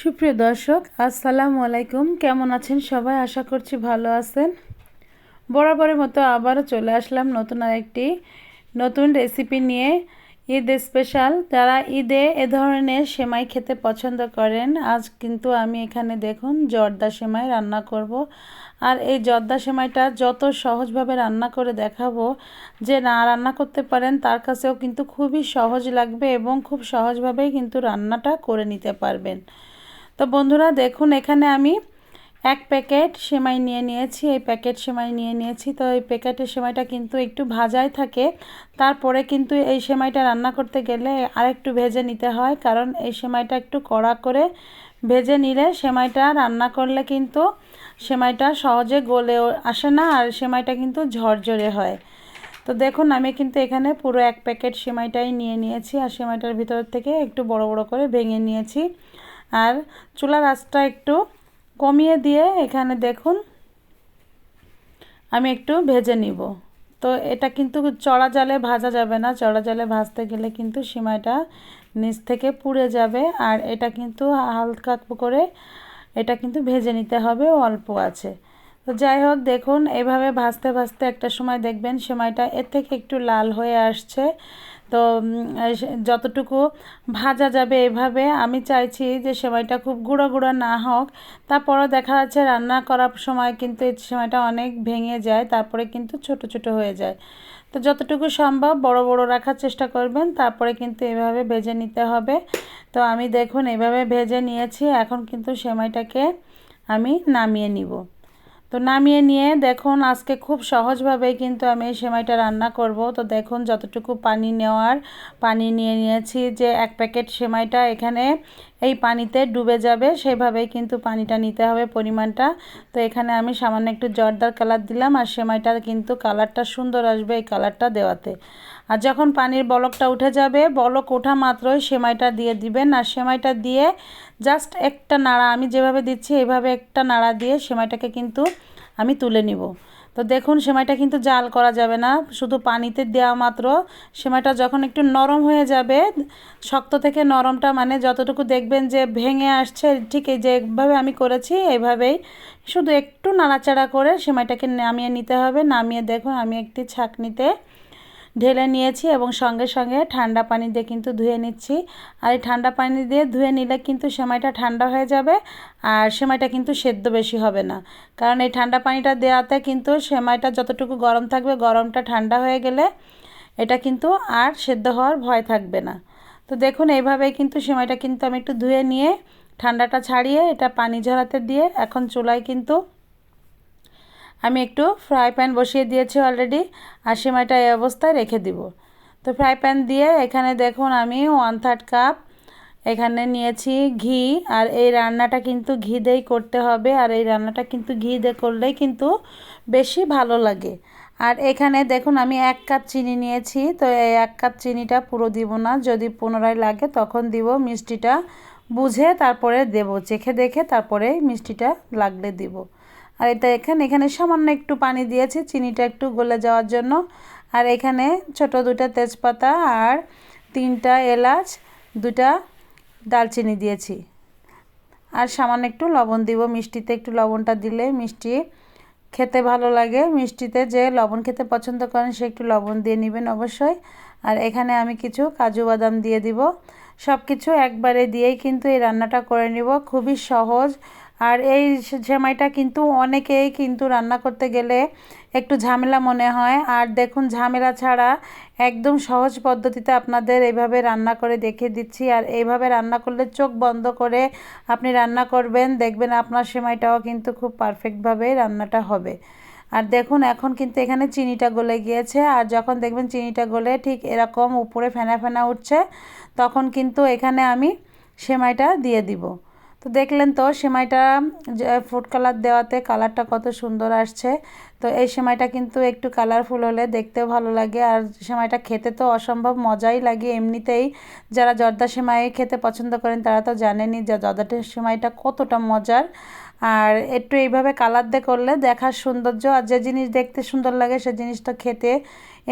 সুপ্রিয় দর্শক, আসসালামু আলাইকুম। কেমন আছেন সবাই? আশা করছি ভালো আছেন। বরাবরের মতো আবারও চলে আসলাম নতুন আরেকটি নতুন রেসিপি নিয়ে ঈদ স্পেশাল যারা ঈদে এ ধরনের সেমাই খেতে পছন্দ করেন, আজ কিন্তু আমি এখানে দেখুন জর্দা সেমাই রান্না করব। আর এই জর্দা সেমাইটা যত সহজভাবে রান্না করে দেখাবো, যে না রান্না করতে পারেন, তার কাছেও কিন্তু খুবই সহজ লাগবে এবং খুব সহজভাবেই কিন্তু রান্নাটা করে নিতে পারবেন। তো বন্ধুরা, দেখুন, এখানে আমি এক প্যাকেট সেমাই নিয়ে নিয়েছি। এই প্যাকেট সেমাই নিয়ে নিয়েছি। তো এই প্যাকেটের সেমাইটা কিন্তু একটু ভাজাই থাকে। তারপরে কিন্তু এই সেমাইটা রান্না করতে গেলে আরেকটু ভেজে নিতে হয়। কারণ এই সেমাইটা একটু কড়া করে ভেজে নিলে সেমাইটা রান্না করলে কিন্তু সেমাইটা সহজে গলেও আসে না আর সেমাইটা কিন্তু ঝরঝরে হয়। তো দেখুন, আমি কিন্তু এখানে পুরো এক প্যাকেট সেমাইটাই নিয়ে নিয়েছি। আর সেমাইটার ভিতর থেকে একটু বড় বড় করে ভেঙে নিয়েছি। আর চুলার আঁচটা একটু কমিয়ে দিয়ে এখানে দেখুন, আমি একটু ভেজে নিব। তো এটা কিন্তু চড়া জালে ভাজা যাবে না, চড়া জালে ভাজতে গেলে কিন্তু সিমাইটা নিচ থেকে পুড়ে যাবে। আর এটা কিন্তু হালকা করে এটা কিন্তু ভেজে নিতে হবে, অল্প আছে। তো যাই হোক, দেখুন, এভাবে ভাজতে ভাজতে একটা সময় দেখবেন সেমাইটা এর থেকে একটু লাল হয়ে আসছে। তো যতটুকু ভাজা যাবে এভাবে, আমি চাইছি যে সেমাইটা খুব গুঁড়ো গুঁড়ো না হোক। তারপরও দেখা যাচ্ছে রান্না করার সময় কিন্তু এই সেমাইটা অনেক ভেঙে যায়, তারপরে কিন্তু ছোট ছোট হয়ে যায়। তো যতটুকু সম্ভব বড় বড় রাখার চেষ্টা করবেন, তারপরে কিন্তু এভাবে ভেজে নিতে হবে। তো আমি দেখুন, এভাবে ভেজে নিয়েছি, এখন কিন্তু সেমাইটাকে আমি নামিয়ে নিব। তো নামিয়ে নিয়ে দেখুন, আজকে খুব সহজভাবেই কিন্তু আমি এই সেমাইটা রান্না করব। তো দেখুন, যতটুকু পানি নেওয়ার, পানি নিয়ে নিয়েছি যে এক প্যাকেট সেমাইটা এখানে এই পানিতে ডুবে যাবে, সেভাবেই কিন্তু পানিটা নিতে হবে পরিমাণটা। তো এখানে আমি সামান্য একটু জর্দার কালার দিলাম আর সেমাইটা কিন্তু কালারটা সুন্দর আসবে এই কালারটা দেওয়াতে। আর যখন পানির বলকটা উঠে যাবে, বলক ওঠা মাত্রই সেমাইটা দিয়ে দিবেন। আর সেমাইটা দিয়ে জাস্ট একটা নাড়া, আমি যেভাবে দিচ্ছি এইভাবে একটা নাড়া দিয়ে সেমাইটাকে কিন্তু আমি তুলে নিব। তো দেখুন, সেমাইটা কিন্তু জাল করা যাবে না, শুধু পানিতে দেওয়া মাত্র। সেমাইটা যখন একটু নরম হয়ে যাবে, শক্ত থেকে নরমটা মানে যতটুকু দেখবেন যে ভেঙে আসছে, ঠিক এই যেভাবে আমি করেছি এইভাবেই শুধু একটু নাড়াচাড়া করে সেমাইটাকে নামিয়ে নিতে হবে। নামিয়ে দেখুন, আমি একটি ছাকনিতে ঢেলে নিয়েছি এবং সঙ্গে সঙ্গে ঠান্ডা পানি দিয়ে কিন্তু ধুয়ে নিচ্ছি। আর এই ঠান্ডা পানি দিয়ে ধুয়ে নিলে কিন্তু সেমাইটা ঠান্ডা হয়ে যাবে আর সেমাইটা কিন্তু সেদ্ধ বেশি হবে না। কারণ এই ঠান্ডা পানিটা দেওয়াতে কিন্তু সেমাইটা যতটুকু গরম থাকবে গরমটা ঠান্ডা হয়ে গেলে এটা কিন্তু আর সেদ্ধ হওয়ার ভয় থাকবে না। তো দেখুন, এইভাবেই কিন্তু সেমাইটা কিন্তু আমি একটু ধুয়ে নিয়ে ঠান্ডাটা ছাড়িয়ে এটা পানি ঝরাতে দিয়ে এখন চুলায় কিন্তু আমি একটু ফ্রাই প্যান বসিয়ে দিয়েছি অলরেডি আর সেমাইটা এই অবস্থায় রেখে দিব। তো ফ্রাই প্যান দিয়ে এখানে দেখুন আমি ওয়ান থার্ড কাপ এখানে নিয়েছি ঘি। আর এই রান্নাটা কিন্তু ঘি দিয়েই করতে হবে। আর এই রান্নাটা কিন্তু ঘি দিয়ে করলেই কিন্তু বেশি ভালো লাগে। আর এখানে দেখুন আমি এক কাপ চিনি নিয়েছি। তো এই এক কাপ চিনিটা পুরো দিব না। যদি পুনরায় লাগে তখন দিব, মিষ্টিটা বুঝে তারপরে দেব। চেখে দেখে তারপরে মিষ্টিটা লাগলে দিব। আর এটা এখানে এখানে সামান্য একটু পানি দিয়েছি, চিনিটা একটু গলে যাওয়ার জন্য। আর এখানে ছোট দুটা তেজপাতা আর তিনটা এলাচ দুটা দালচিনি দিয়েছি। আর সামান্য একটু লবণ দিব মিষ্টিতে, একটু লবণটা দিলে মিষ্টি খেতে ভালো লাগে। মিষ্টিতে যে লবণ খেতে পছন্দ করেন, সে একটু লবণ দিয়ে নেবেন অবশ্যই। আর এখানে আমি কিছু কাজু বাদাম দিয়ে দিব। সব কিছু একবারে দিয়েই কিন্তু এই রান্নাটা করে নিব। খুবই সহজ আর এই সেমাইটা কিন্তু অনেকেই কিন্তু রান্না করতে গেলে একটু ঝামেলা মনে হয়। আর দেখুন, ঝামেলা ছাড়া একদম সহজ পদ্ধতিতে আপনাদের এইভাবে রান্না করে দেখিয়ে দিচ্ছি। আর এইভাবে রান্না করলে চোখ বন্ধ করে আপনি রান্না করবেন, দেখবেন আপনার সেমাইটাও কিন্তু খুব পারফেক্টভাবে রান্নাটা হবে। আর দেখুন, এখন কিন্তু এখানে চিনিটা গলে গিয়েছে। আর যখন দেখবেন চিনিটা গলে ঠিক এরকম উপরে ফেনা ফেনা উঠছে, তখন কিন্তু এখানে আমি সেমাইটা দিয়ে দিব। তো দেখলেন তো, সেমাইটা ফুড কালার দেওয়াতে কালারটা কত সুন্দর আসছে। তো এই সেমাইটা কিন্তু একটু কালারফুল হলে দেখতেও ভালো লাগে। আর সেমাইটা খেতে তো অসম্ভব মজাই লাগে এমনিতেই। যারা জর্দা সেমাই খেতে পছন্দ করেন, তারা তো জানেনি যে জর্দাটের সেমাইটা কতটা মজার। আর একটু এইভাবে কালার দিয়ে করলে দেখার সৌন্দর্য আর যে জিনিস দেখতে সুন্দর লাগে সে জিনিসটা খেতে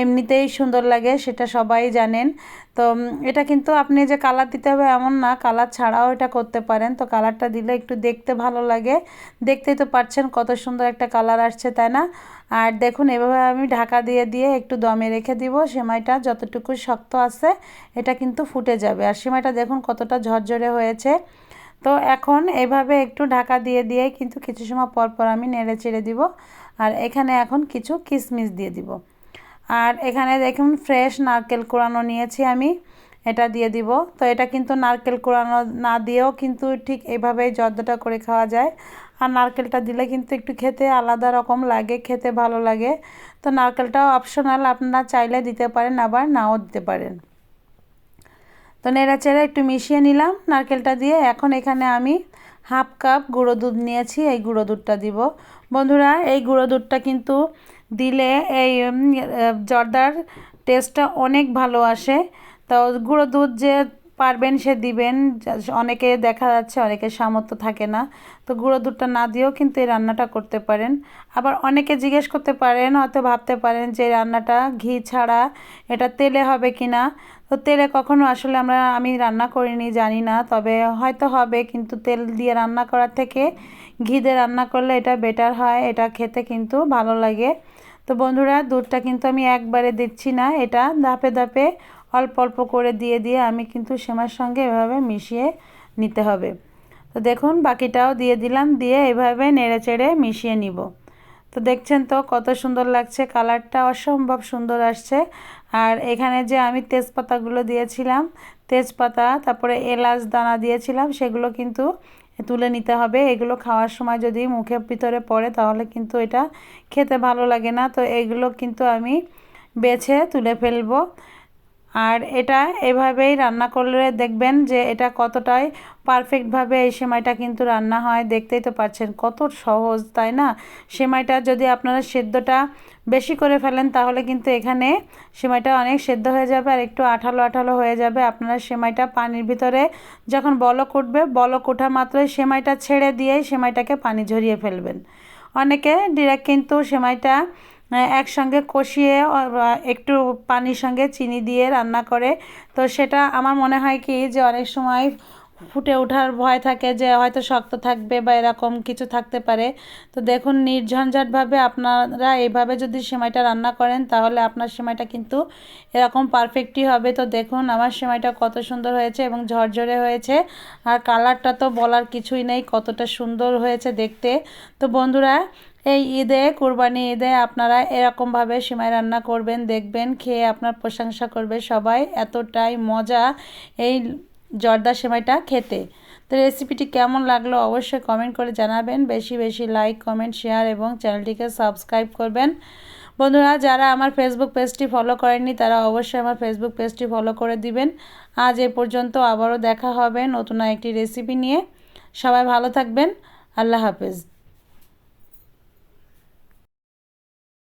এমনিতেই সুন্দর লাগে, সেটা সবাই জানেন। তো এটা কিন্তু আপনি যে কালার দিতে হবে এমন না কালার ছাড়াও এটা করতে পারেন। তো কালারটা দিলে একটু দেখতে ভালো লাগে। দেখতেই তো পারছেন কত সুন্দর একটা কালার আসছে, তাই না? আর দেখুন, এভাবে আমি ঢাকা দিয়ে দিয়ে একটু দমে রেখে দিব। সেমাইটা যতটুকু শক্ত আছে, এটা কিন্তু ফুটে যাবে। আর সেমাইটা দেখুন কতটা ঝরঝরে হয়েছে। তো এখন এভাবে একটু ঢাকা দিয়ে দিয়ে কিন্তু কিছু সময় পর পর আমি নেড়ে চেড়ে দিব। আর এখানে এখন কিছু কিশমিশ দিয়ে দিব। আর এখানে দেখুন ফ্রেশ নারকেল কোড়ানো নিয়েছি আমি, এটা দিয়ে দিব। তো এটা কিন্তু নারকেল কোড়ানো না দিয়েও কিন্তু ঠিক এভাবেই জর্দাটা করে খাওয়া যায়। আর নারকেলটা দিলে কিন্তু একটু খেতে আলাদা রকম লাগে, খেতে ভালো লাগে। তো নারকেলটাও অপশনাল আপনারা চাইলে দিতে পারেন, আবার নাও দিতে পারেন। তো নেড়া চেড়ে একটু মিশিয়ে নিলাম, নারকেলটা দিয়ে। এখন এখানে আমি হাফ কাপ গুঁড়ো দুধ নিয়েছি, এই গুঁড়ো দুধটা দিব। বন্ধুরা, এই গুঁড়ো দুধটা কিন্তু দিলে এই জর্দার টেস্টটা অনেক ভালো আসে। তো গুঁড়ো দুধ যে পারবেন সে দিবেন অনেকে দেখা যাচ্ছে অনেকের সামর্থ্য থাকে না। তো গুঁড়ো দুধটা না দিয়েও কিন্তু এই রান্নাটা করতে পারেন। আবার অনেকে জিজ্ঞেস করতে পারেন হয়তো ভাবতে পারেন যে রান্নাটা ঘি ছাড়া এটা তেলে হবে কি না তো তেলে কখনো আসলে আমরা, আমি রান্না করিনি, জানি না, তবে হয়তো হবে, কিন্তু তেল দিয়ে রান্না করার থেকে ঘি দিয়ে রান্না করলে এটা বেটার হয়, এটা খেতে কিন্তু ভালো লাগে। তো বন্ধুরা, দুধটা কিন্তু আমি একবারে দিচ্ছি না, এটা ধাপে ধাপে অল্প অল্প করে দিয়ে দিয়ে আমি কিন্তু সেমার সঙ্গে এভাবে মিশিয়ে নিতে হবে। তো দেখুন, বাকিটাও দিয়ে দিলাম, দিয়ে এভাবে নেড়ে চেড়ে মিশিয়ে নিব। তো দেখছেন তো কত সুন্দর লাগছে, কালারটা অসম্ভব সুন্দর আসছে। আর এখানে যে আমি তেজপাতাগুলো দিয়েছিলাম, তেজপাতা, তারপরে এলাচ দানা দিয়েছিলাম, সেগুলো কিন্তু তুলে নিতে হবে। এগুলো খাওয়ার সময় যদি মুখে ভিতরে পড়ে, তাহলে কিন্তু এটা খেতে ভালো লাগে না। তো এগুলো কিন্তু আমি বেছে তুলে ফেলব। আর এটা এভাবেই রান্না করলে দেখবেন যে এটা কতটাই পারফেক্টভাবে এই সেমাইটা কিন্তু রান্না হয়। দেখতেই তো পাচ্ছেন কত সহজ, তাই না? সেমাইটা যদি আপনারা সেদ্ধটা বেশি করে ফেলেন তাহলে কিন্তু এখানে সেমাইটা অনেক সেদ্ধ হয়ে যাবে আর একটু আঠালো আঠালো হয়ে যাবে। আপনারা সেমাইটা পানির ভিতরে যখন বলক উঠবে, বলক ওঠা মাত্রই সেমাইটা ছেড়ে দিয়েই সেমাইটাকে পানি ঝরিয়ে ফেলবেন। অনেকে ডিরেক্ট কিন্তু সেমাইটা একসঙ্গে কষিয়ে একটু পানির সঙ্গে চিনি দিয়ে রান্না করে। তো সেটা আমার মনে হয় কি যে অনেক সময় ফুটে ওঠার ভয় থাকে যে হয়তো শক্ত থাকবে বা এরকম কিছু থাকতে পারে। তো দেখুন, নির্ঝঞ্ঝাটভাবে আপনারা এইভাবে যদি সেমাইটা রান্না করেন, তাহলে আপনার সেমাইটা কিন্তু এরকম পারফেক্টই হবে। তো দেখুন, আমার সেমাইটা কত সুন্দর হয়েছে এবং ঝরঝরে হয়েছে। আর কালারটা তো বলার কিছুই নেই, কতটা সুন্দর হয়েছে দেখতে। তো বন্ধুরা এই ঈদে কোরবানি ঈদে আপনারা এরকমভাবে সিমাই রান্না করবেন, দেখবেন, খেয়ে আপনার প্রশংসা করবে সবাই। এতটাই মজা এই জর্দা সেমাইটা খেতে। তো রেসিপিটি কেমন লাগল অবশ্যই কমেন্ট করে জানাবেন। বেশি বেশি লাইক, কমেন্ট, শেয়ার এবং চ্যানেলটিকে সাবস্ক্রাইব করবেন। বন্ধুরা, যারা আমার ফেসবুক পেজটি ফলো করেননি, তারা অবশ্যই আমার ফেসবুক পেজটি ফলো করে দিবেন। আজ এ পর্যন্ত আবারও দেখা হবে নতুন একটি রেসিপি নিয়ে। সবাই ভালো থাকবেন। আল্লাহ হাফেজ।